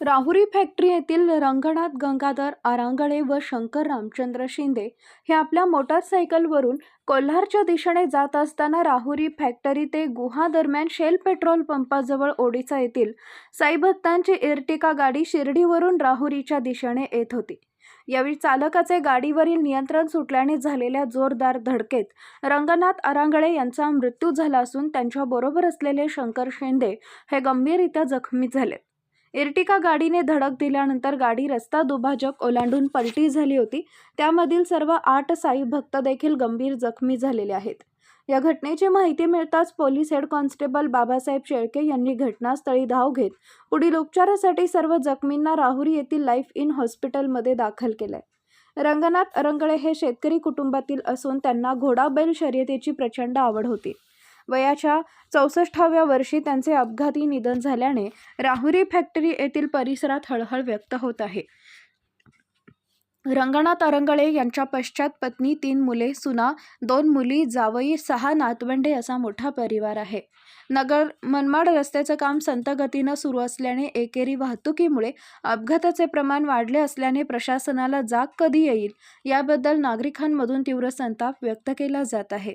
Rahuri factory येथील रंगनाथ गंगाधर आरांगळे व शंकर रामचंद्र शिंदे हे आपल्या मोटारसायकलवरून कोल्हारच्या दिशेने जात असताना राहुरी फॅक्टरी ते गुहा दरम्यान शेल पेट्रोल पंपाजवळ ओडिसा येथील साईभक्तांची इर्टिका गाडी शिर्डीवरून राहुरीच्या दिशेने येत होती. यावेळी चालकाचे गाडीवरील नियंत्रण सुटल्याने झालेल्या जोरदार धडकेत रंगनाथ आरांगळे यांचा मृत्यू झाला असून त्यांच्याबरोबर असलेले शंकर शिंदे हे गंभीररित्या जखमी झाले एर्टिका गाडीने धडक दिल्यानंतर गाडी रस्ता दुभाजक ओलांडून पलटी झाली होती. त्यामधील सर्व आठ साई भक्त देखील गंभीर जखमी झालेले आहेत. या घटनेची माहिती मिळताच police head constable Babasaheb Shelke यांनी घटनास्थळी धाव घेत पुढील उपचारासाठी सर्व जखमींना राहुरी येथील लाईफ इन हॉस्पिटलमध्ये दाखल केलंय. रंगनाथ अरंगळे हे शेतकरी कुटुंबातील असून त्यांना घोडाबैल शर्यतीची प्रचंड आवड होती. वयाच्या चौसष्टाव्या वर्षी त्यांचे अपघाती निधन झाल्याने राहुरी फॅक्टरी येथील परिसरात हळहळ व्यक्त होत आहे. रंगनाथ अरंगळे यांच्या पश्चात पत्नी तीन मुले सुना दोन मुली जावई सहा नातवंडे असा मोठा परिवार आहे. नगर मनमाड रस्त्याचं काम संत गतीनं सुरू असल्याने एकेरी वाहतुकीमुळे अपघाताचे प्रमाण वाढले असल्याने प्रशासनाला जाग कधी येईल याबद्दल नागरिकांमधून तीव्र संताप व्यक्त केला जात आहे.